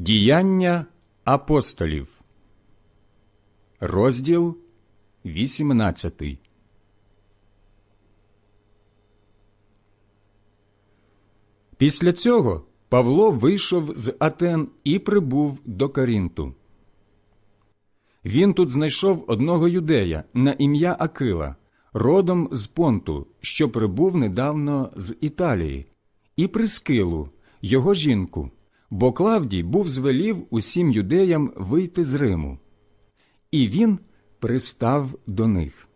Діяння апостолів, розділ 18. Після цього Павло вийшов з Атен і прибув до Корінту. Він тут знайшов одного юдея на ім'я Акила, родом з Понту, що прибув недавно з Італії, і Прискилу, його жінку, бо Клавдій був звелів усім юдеям вийти з Риму. І він пристав до них.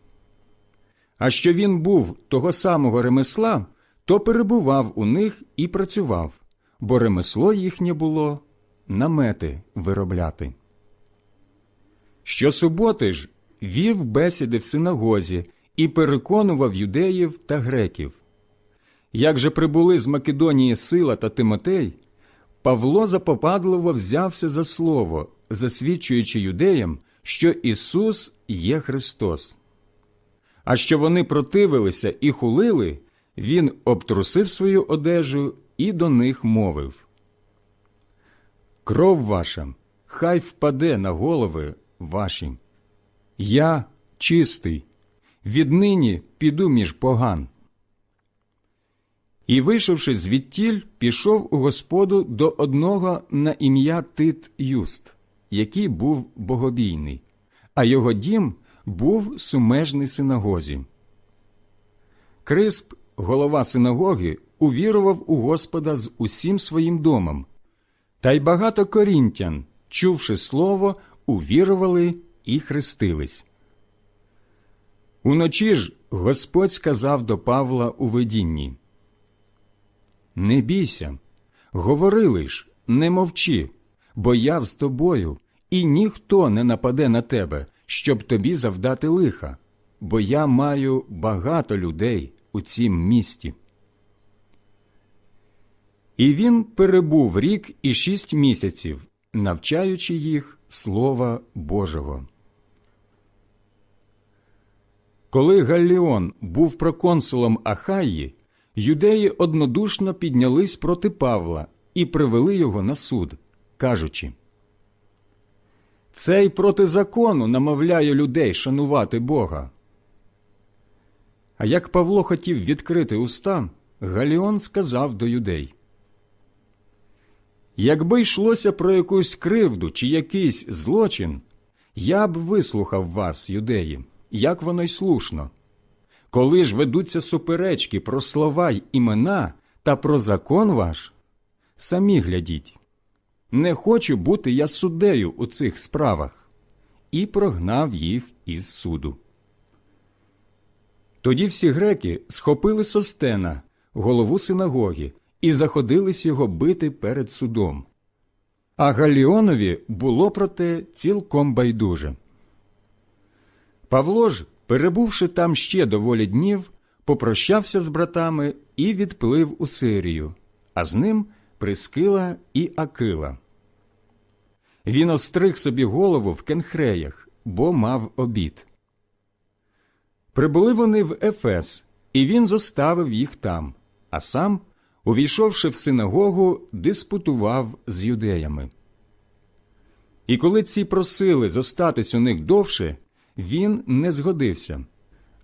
А що він був того самого ремесла, то перебував у них і працював, бо ремесло їхнє було намети виробляти. Щосуботи ж вів бесіди в синагозі і переконував юдеїв та греків. Як же прибули з Македонії Сила та Тимотей, Павло запопадливо взявся за слово, засвідчуючи юдеям, що Ісус є Христос. А що вони противилися і хулили, він обтрусив свою одежу і до них мовив Кров ваша хай впаде на голови ваші. Я чистий, віднині піду між поган. І, вийшовши звідтіль, пішов у господу до одного на ім'я Тит Юст, який був богобійний, а його дім був сумежний синагозі. Крисп, голова синагоги, увірував у Господа з усім своїм домом, та й багато корінтян, чувши слово, увірували і хрестились. Уночі ж Господь сказав до Павла у видінні Не бійся, говори лиш, не мовчи, бо я з тобою, і ніхто не нападе на тебе, щоб тобі завдати лиха, бо я маю багато людей у цім місті. І він перебув рік і шість місяців, навчаючи їх Слова Божого. Коли Галліон був проконсулом Ахаї, юдеї однодушно піднялись проти Павла і привели його на суд, кажучи Цей проти закону намовляє людей шанувати Бога. А як Павло хотів відкрити уста, Галіон сказав до юдей Якби йшлося про якусь кривду чи якийсь злочин, я б вислухав вас, юдеї, як воно й слушно. Коли ж ведуться суперечки про слова й імена та про закон ваш, самі глядіть. Не хочу бути я суддею у цих справах, і прогнав їх із суду. Тоді всі греки схопили Состена, голову синагоги, і заходились його бити перед судом. А Галіонові було проте цілком байдуже. Павло ж, перебувши там ще доволі днів, попрощався з братами і відплив у Сирію, а з ним Прискила і Акила. Він остриг собі голову в кенхреях, бо мав обід. Прибули вони в Ефес, і він зоставив їх там, а сам увійшовши в синагогу, диспутував з юдеями. І коли ці просили зостатись у них довше, він не згодився,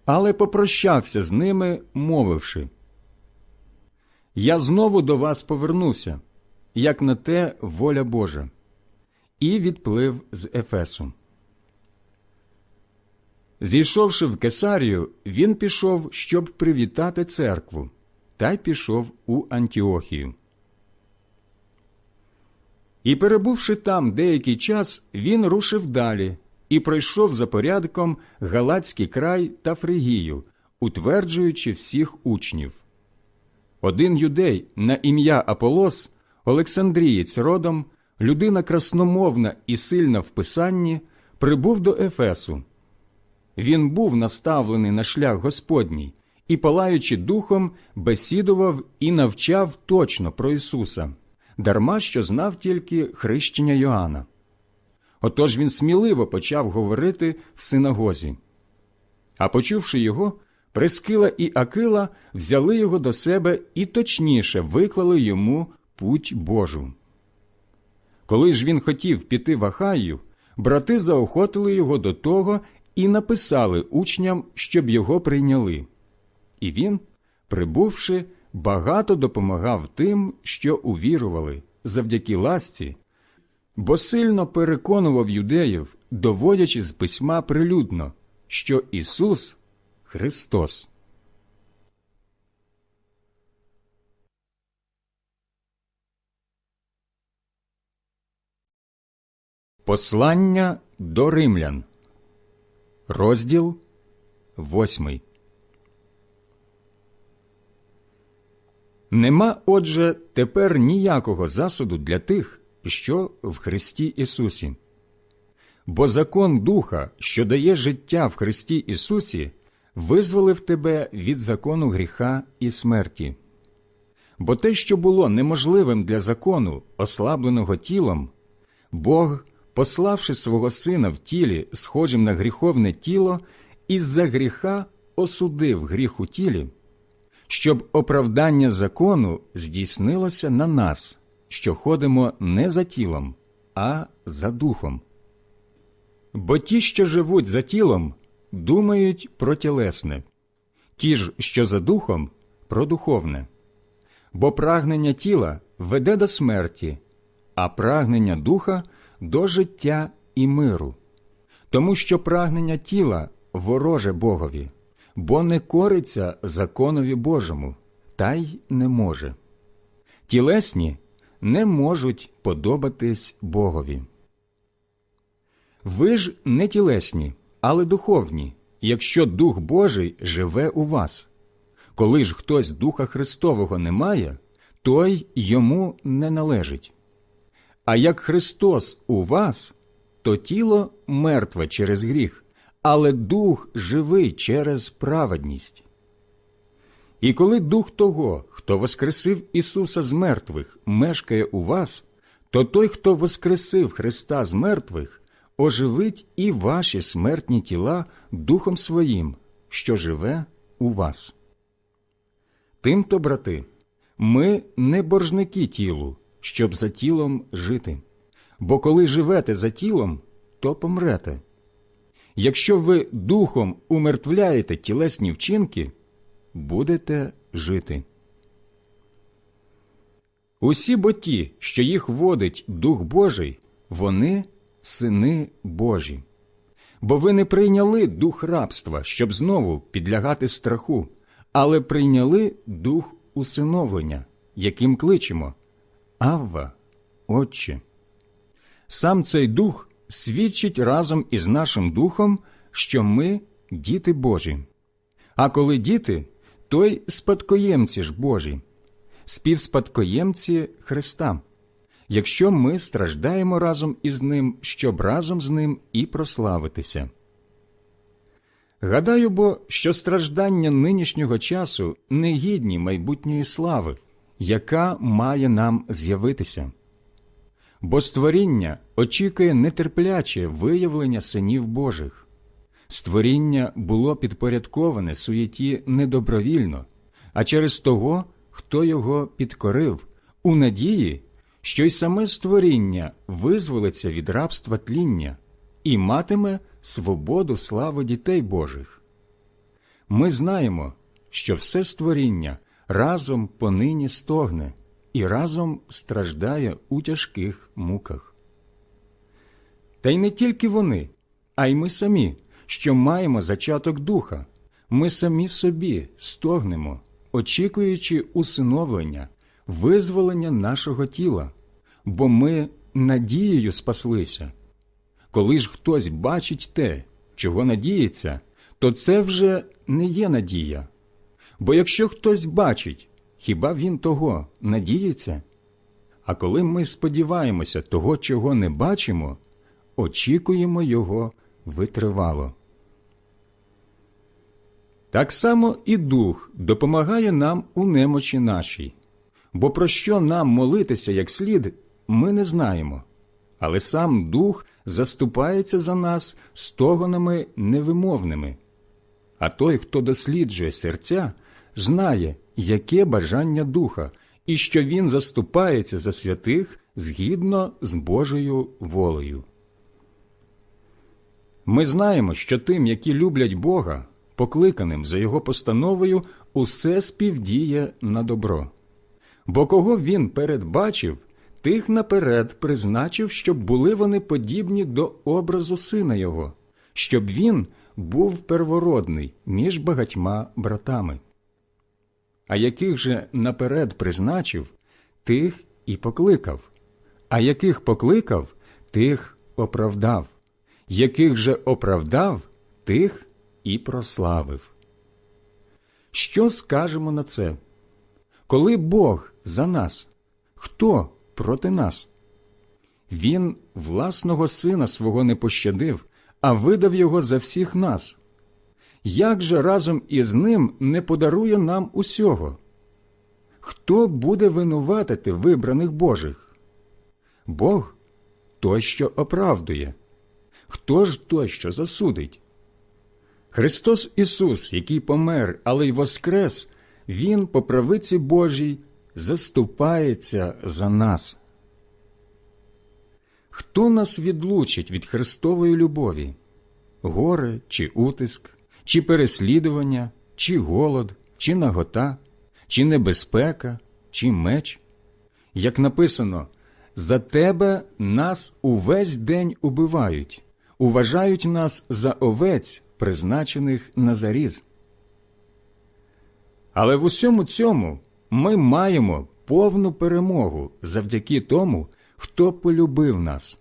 але попрощався з ними, мовивши Я знову до вас повернуся, як на те воля Божа, і відплив з Ефесу. Зійшовши в Кесарію, він пішов, щоб привітати церкву та й пішов у Антіохію. І, перебувши там деякий час, він рушив далі і пройшов за порядком Галацький край та Фригію, утверджуючи всіх учнів. Один юдей на ім'я Аполос, Олександрієць родом, людина красномовна і сильна в писанні, прибув до Ефесу. Він був наставлений на шлях Господній і, палаючи духом, бесідував і навчав точно про Ісуса, дарма що знав тільки хрещення Йоанна. Отож він сміливо почав говорити в синагозі. А почувши його, Прескила і Акила взяли його до себе і точніше виклали йому путь Божу. Коли ж він хотів піти в Ахаю, брати заохотили його до того і написали учням, щоб його прийняли. І він, прибувши, багато допомагав тим, що увірували, завдяки ласці, бо сильно переконував юдеїв, доводячи з письма прилюдно, що Ісус Христос. Послання до римлян, розділ восьмий. Нема, отже, тепер ніякого засуду для тих, що в Христі Ісусі. Бо закон Духа, що дає життя в Христі Ісусі, визволив тебе від закону гріха і смерті. Бо те, що було неможливим для закону, ослабленого тілом, Бог, пославши свого Сина в тілі, схожим на гріховне тіло, із-за гріха осудив гріх у тілі, щоб оправдання закону здійснилося на нас, що ходимо не за тілом, а за духом. Бо ті, що живуть за тілом, думають про тілесне, ті ж, що за духом, про духовне. Бо прагнення тіла веде до смерті, а прагнення духа до життя і миру. Тому що прагнення тіла вороже Богові, бо не кориться законові Божому, та й не може. Тілесні не можуть подобатись Богові. Ви ж не тілесні, але духовні, якщо Дух Божий живе у вас. Коли ж хтось Духа Христового не має, той йому не належить. А як Христос у вас, то тіло мертве через гріх, але дух живий через праведність. І коли дух того, хто воскресив Ісуса з мертвих, мешкає у вас, то той, хто воскресив Христа з мертвих, оживить і ваші смертні тіла Духом Своїм, що живе у вас. Тимто, брати, ми не боржники тілу, щоб за тілом жити. Бо коли живете за тілом, то помрете. Якщо ви духом умертвляєте тілесні вчинки, будете жити. Усі бо ті, що їх водить Дух Божий, вони сини Божі. Бо ви не прийняли дух рабства, щоб знову підлягати страху, але прийняли дух усиновлення, яким кличемо Авва, Отче. Сам цей дух свідчить разом із нашим духом, що ми діти Божі. А коли діти, то й спадкоємці ж Божі, співспадкоємці Христа, якщо ми страждаємо разом із Ним, щоб разом з Ним і прославитися. Гадаю бо, що страждання нинішнього часу не гідні майбутньої слави, яка має нам з'явитися. Бо створіння очікує нетерпляче виявлення синів Божих. Створіння було підпорядковане суєті недобровільно, а через того, хто його підкорив, у надії, що й саме створіння визволиться від рабства тління і матиме свободу слави дітей Божих. Ми знаємо, що все створіння разом понині стогне і разом страждає у тяжких муках. Та й не тільки вони, а й ми самі, що маємо зачаток духа, ми самі в собі стогнемо, очікуючи усиновлення, визволення нашого тіла, бо ми надією спаслися. Коли ж хтось бачить те, чого надіється, то це вже не є надія. Бо якщо хтось бачить, хіба він того надіється? А коли ми сподіваємося того, чого не бачимо, очікуємо його витривало. Так само і дух допомагає нам у немочі нашій, бо про що нам молитися як слід, ми не знаємо, але сам дух заступається за нас стогонами невимовними. А той, хто досліджує серця, знає, яке бажання духа, і що Він заступається за святих згідно з Божою волею. Ми знаємо, що тим, які люблять Бога, покликаним за Його постановою, усе співдіє на добро. Бо кого він передбачив, тих наперед призначив, щоб були вони подібні до образу сина Його, щоб він був первородний між багатьма братами. А яких же наперед призначив, тих і покликав, а яких покликав, тих оправдав, яких же оправдав, тих і прославив. Що скажемо на це? Коли Бог за нас, хто проти нас? Він власного сина свого не пощадив, а видав його за всіх нас. Як же разом із ним не подарує нам усього? Хто буде винуватити вибраних Божих? Бог той, що оправдує. Хто ж той, що засудить? Христос Ісус, який помер, але й воскрес, Він по правиці Божій заступається за нас. Хто нас відлучить від Христової любові? Горе чи утиск, чи переслідування, чи голод, чи нагота, чи небезпека, чи меч? Як написано, за тебе нас увесь день убивають, уважають нас за овець, призначених на заріз. Але в усьому цьому ми маємо повну перемогу завдяки тому, хто полюбив нас.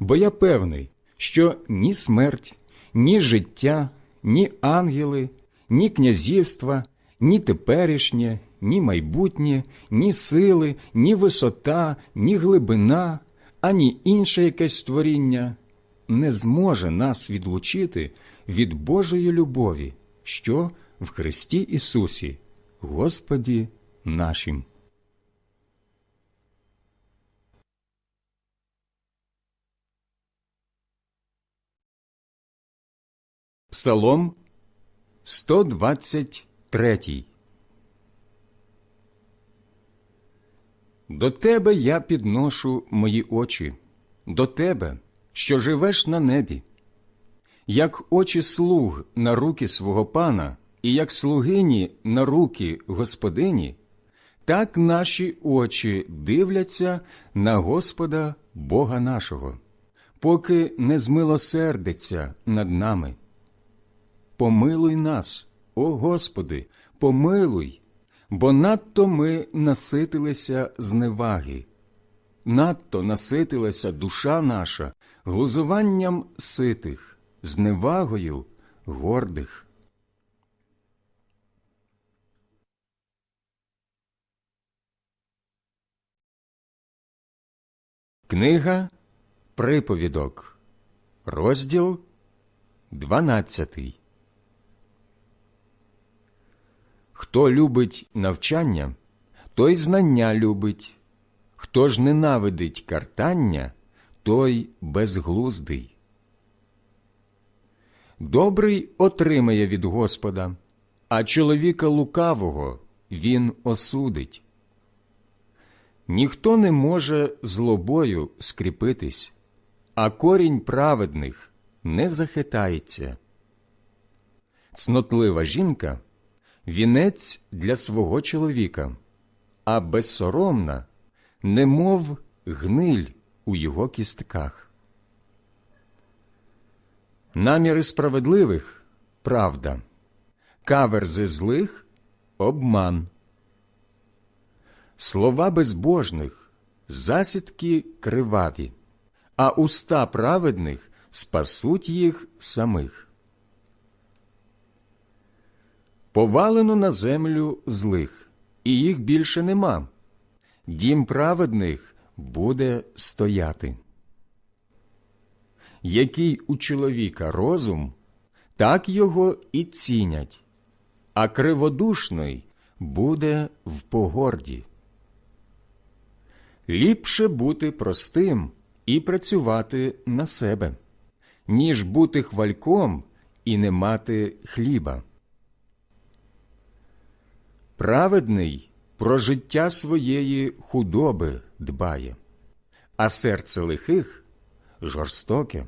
Бо я певний, що ні смерть, ні життя, ні ангели, ні князівства, ні теперішнє, ні майбутнє, ні сили, ні висота, ні глибина, ані інше якесь створіння не зможе нас відлучити від Божої любові, що в Христі Ісусі, Господі нашим. Псалом 123 До тебе я підношу мої очі, до тебе, що живеш на небі. Як очі слуг на руки свого пана, і як слугині на руки господині, так наші очі дивляться на Господа Бога нашого, поки не змилосердиться над нами. Помилуй нас, о Господи, помилуй, бо надто ми наситилися зневаги, надто наситилася душа наша глузуванням ситих, зневагою гордих. Книга Приповідок, розділ дванадцятий. Хто любить навчання, той знання любить, хто ж ненавидить картання, той безглуздий. Добрий отримає від Господа, а чоловіка лукавого він осудить. Ніхто не може злобою скріпитись, а корінь праведних не захитається. Цнотлива жінка вінець для свого чоловіка, а безсоромна, немов гниль у його кістках. Наміри справедливих правда, каверзи злих обман. Слова безбожних засідки криваві, а уста праведних спасуть їх самих. Повалено на землю злих, і їх більше нема. Дім праведних буде стояти. Який у чоловіка розум, так його і цінять, а криводушний буде в погорді. Ліпше бути простим і працювати на себе, ніж бути хвальком і не мати хліба. Праведний про життя своєї худоби дбає, а серце лихих жорстоке.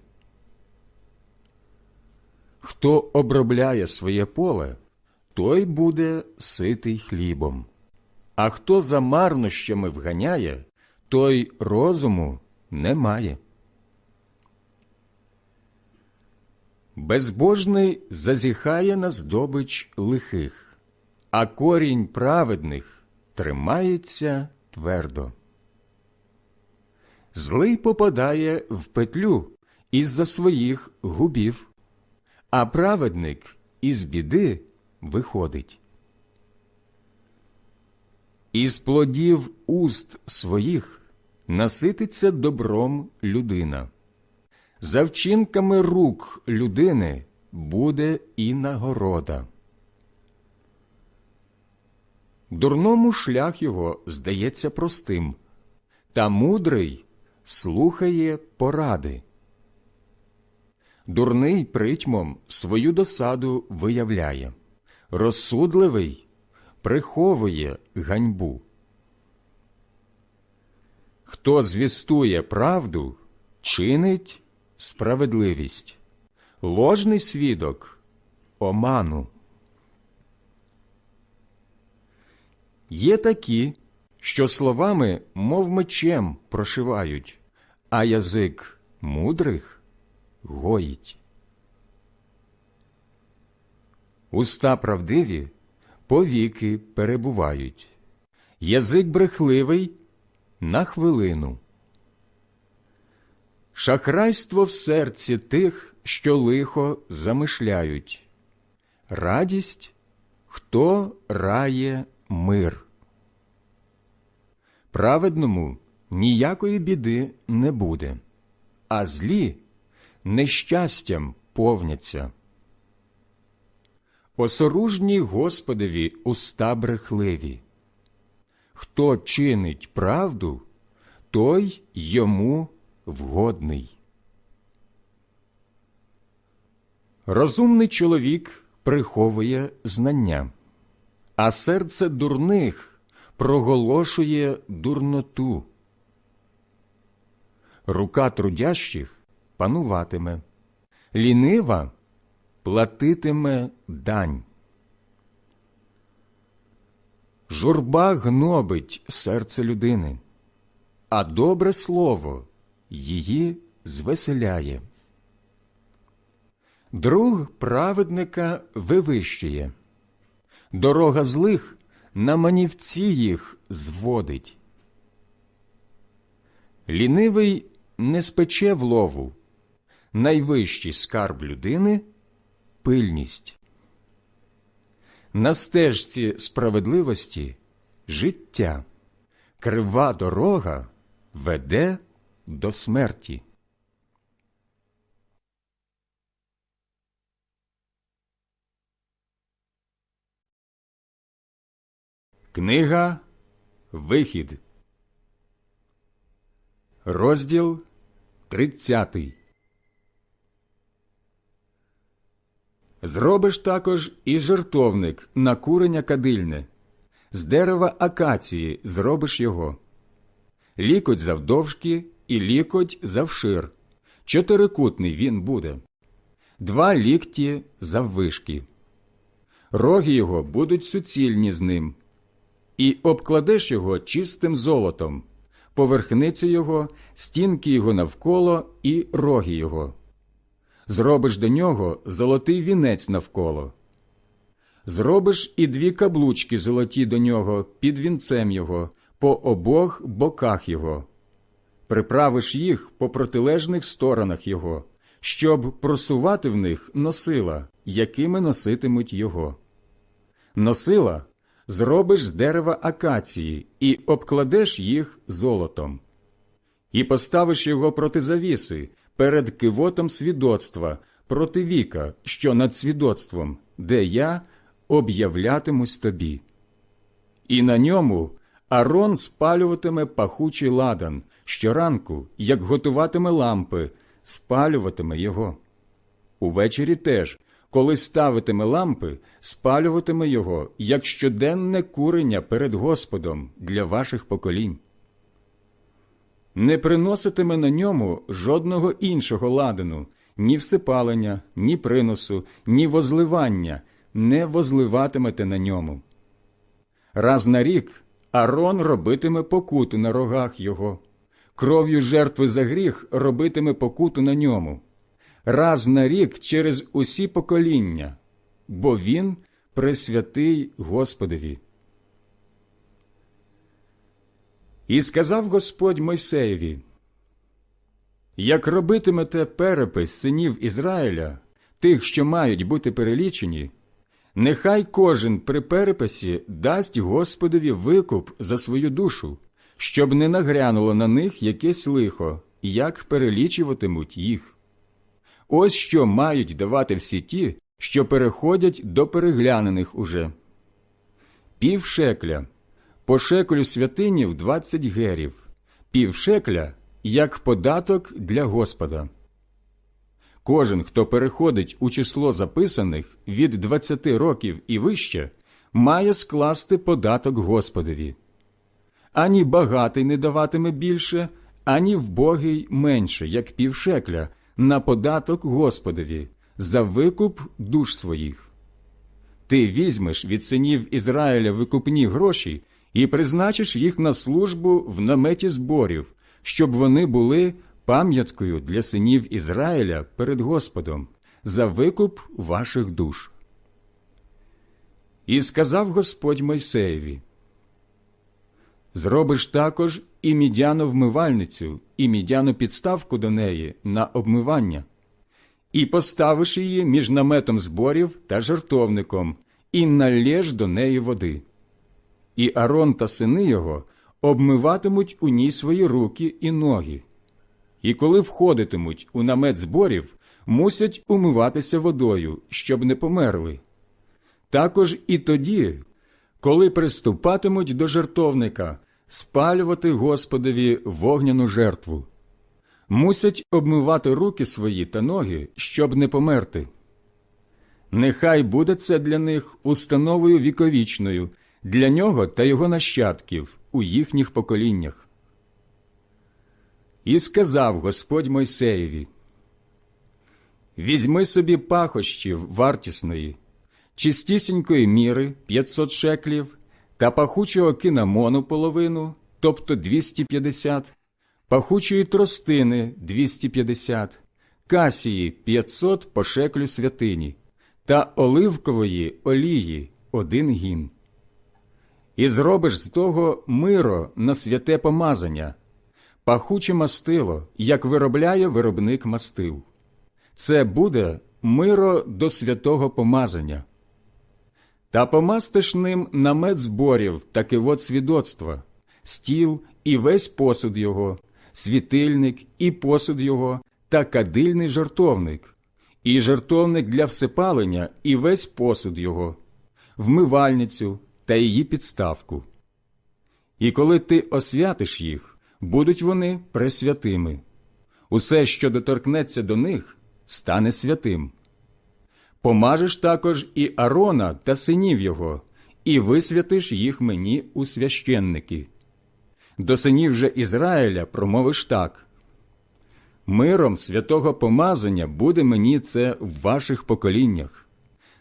Хто обробляє своє поле, той буде ситий хлібом, а хто за марнощами вганяє, той розуму не має. Безбожний зазіхає на здобич лихих, а корінь праведних тримається твердо. Злий попадає в петлю із-за своїх губів, а праведник із біди виходить. Із плодів уст своїх насититься добром людина. За вчинками рук людини буде і нагорода. Дурному шлях його здається простим, та мудрий слухає поради. Дурний притьмом свою досаду виявляє, розсудливий приховує ганьбу. Хто звістує правду, чинить справедливість, ложний свідок оману. Є такі, що словами, мов мечем, прошивають, а язик мудрих гоїть. Уста правдиві повіки перебувають, язик брехливий на хвилину. Шахрайство в серці тих, що лихо замишляють, радість, хто рає мир. Праведному ніякої біди не буде, а злі нещастям повняться. Осоружні Господові уста брехливі. Хто чинить правду, той йому вгодний. Розумний чоловік приховує знання, а серце дурних проголошує дурноту. Рука трудящих пануватиме, лінива платитиме дань. Журба гнобить серце людини, а добре слово її звеселяє. Друг праведника вивищує, дорога злих на манівці їх зводить. Лінивий не спече в лову, найвищий скарб людини пильність. На стежці справедливості життя, крива дорога веде до смерті. Книга Вихід, розділ тридцятий. Зробиш також і жертовник на курення кадильне, з дерева акації зробиш його, лікоть завдовжки і лікоть завшир. Чотирикутний він буде, два лікті заввишки. Роги його будуть суцільні з ним, і обкладеш його чистим золотом, поверхницю його, стінки його навколо і роги його. Зробиш до нього золотий вінець навколо. Зробиш і дві каблучки золоті до нього під вінцем його, по обох боках його. Приправиш їх по протилежних сторонах його, щоб просувати в них носила, якими носитимуть його. Носила зробиш з дерева акації і обкладеш їх золотом. І поставиш його проти завіси, перед кивотом свідоцтва, проти віка, що над свідоцтвом, де я об'являтимусь тобі. І на ньому Арон спалюватиме пахучий ладан щоранку, як готуватиме лампи, спалюватиме його. Увечері теж коли ставитиме лампи, спалюватиме його як щоденне курення перед Господом для ваших поколінь. Не приноситиме на ньому жодного іншого ладану, ні всипалення, ні приносу, ні возливання, не возливатимете на ньому. Раз на рік Арон робитиме покуту на рогах його, кров'ю жертви за гріх робитиме покуту на ньому, раз на рік через усі покоління, бо він пресвятий Господові. І сказав Господь Мойсеєві, як робитимете перепис синів Ізраїля, тих, що мають бути перелічені, нехай кожен при переписі дасть Господові викуп за свою душу, щоб не нагрянуло на них якесь лихо, як перелічуватимуть їх. Ось що мають давати всі ті, що переходять до переглянених уже. Пів шекля, по шекелю святині в двадцять герів, пів шекля як податок для Господа. Кожен, хто переходить у число записаних від 20 років і вище, має скласти податок Господові. Ані багатий не даватиме більше, ані вбогий менше, як півшекля, на податок Господові, за викуп душ своїх. Ти візьмеш від синів Ізраїля викупні гроші і призначиш їх на службу в наметі зборів, щоб вони були пам'яткою для синів Ізраїля перед Господом за викуп ваших душ. І сказав Господь Мойсеєві, Зробиш також і мідяну вмивальницю, і мідяну підставку до неї на обмивання, і поставиш її між наметом зборів та жертовником, і налєш до неї води. І Арон та сини його обмиватимуть у ній свої руки і ноги. І коли входитимуть у намет зборів, мусять умиватися водою, щоб не померли. Також і тоді, коли приступатимуть до жертовника, спалювати Господові вогняну жертву. Мусять обмивати руки свої та ноги, щоб не померти. Нехай буде це для них установою віковічною, для нього та його нащадків у їхніх поколіннях. І сказав Господь Мойсеєві: Візьми собі пахощів вартісної, чистісінької міри 500 шеклів та пахучого кинамону половину, тобто 250, пахучої тростини 250, касії 500 по шеклю святині та оливкової олії один гін. І зробиш з того миро на святе помазання, пахуче мастило, як виробляє виробник мастил. Це буде миро до святого помазання. Та помастиш ним намет зборів та кивот свідоцтва, стіл і весь посуд його, світильник і посуд його, та кадильний жартовник, і жартовник для всепалення і весь посуд його, вмивальницю та її підставку. І коли ти освятиш їх, будуть вони пресвятими. Усе, що доторкнеться до них, стане святим. Помажеш також і Арона та синів його, і висвятиш їх мені у священники. До синів же Ізраїля промовиш так. Миром святого помазання буде мені це в ваших поколіннях.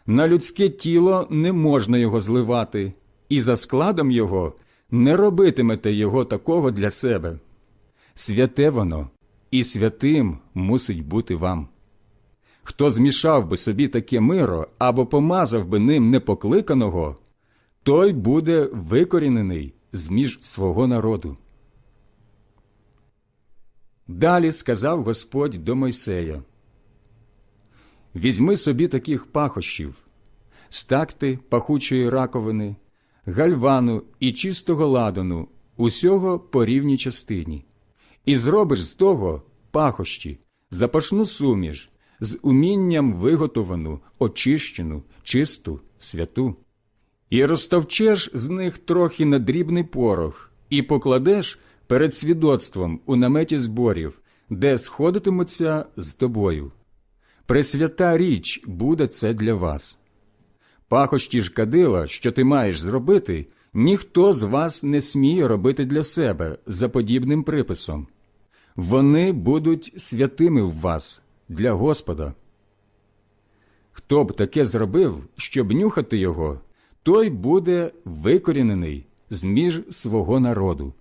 На людське тіло не можна його зливати, і за складом його не робитимете його такого для себе. Святе воно, і святим мусить бути вам. Хто змішав би собі таке миро або помазав би ним непокликаного, той буде викорінений з між свого народу. Далі сказав Господь до Мойсея Візьми собі таких пахощів, стакти пахучої раковини, гальвану і чистого ладану, усього по рівній частині, і зробиш з того пахощі, запашну суміш, з умінням виготовану, очищену, чисту, святу. І розтовчеш з них трохи на дрібний порох, і покладеш перед свідоцтвом у наметі зборів, де сходитимуться з тобою. Пресвята річ буде це для вас. Пахощі ж кадила, що ти маєш зробити, ніхто з вас не сміє робити для себе за подібним приписом. Вони будуть святими в вас для Господа. Хто б таке зробив, щоб нюхати його, той буде викорінений з між свого народу.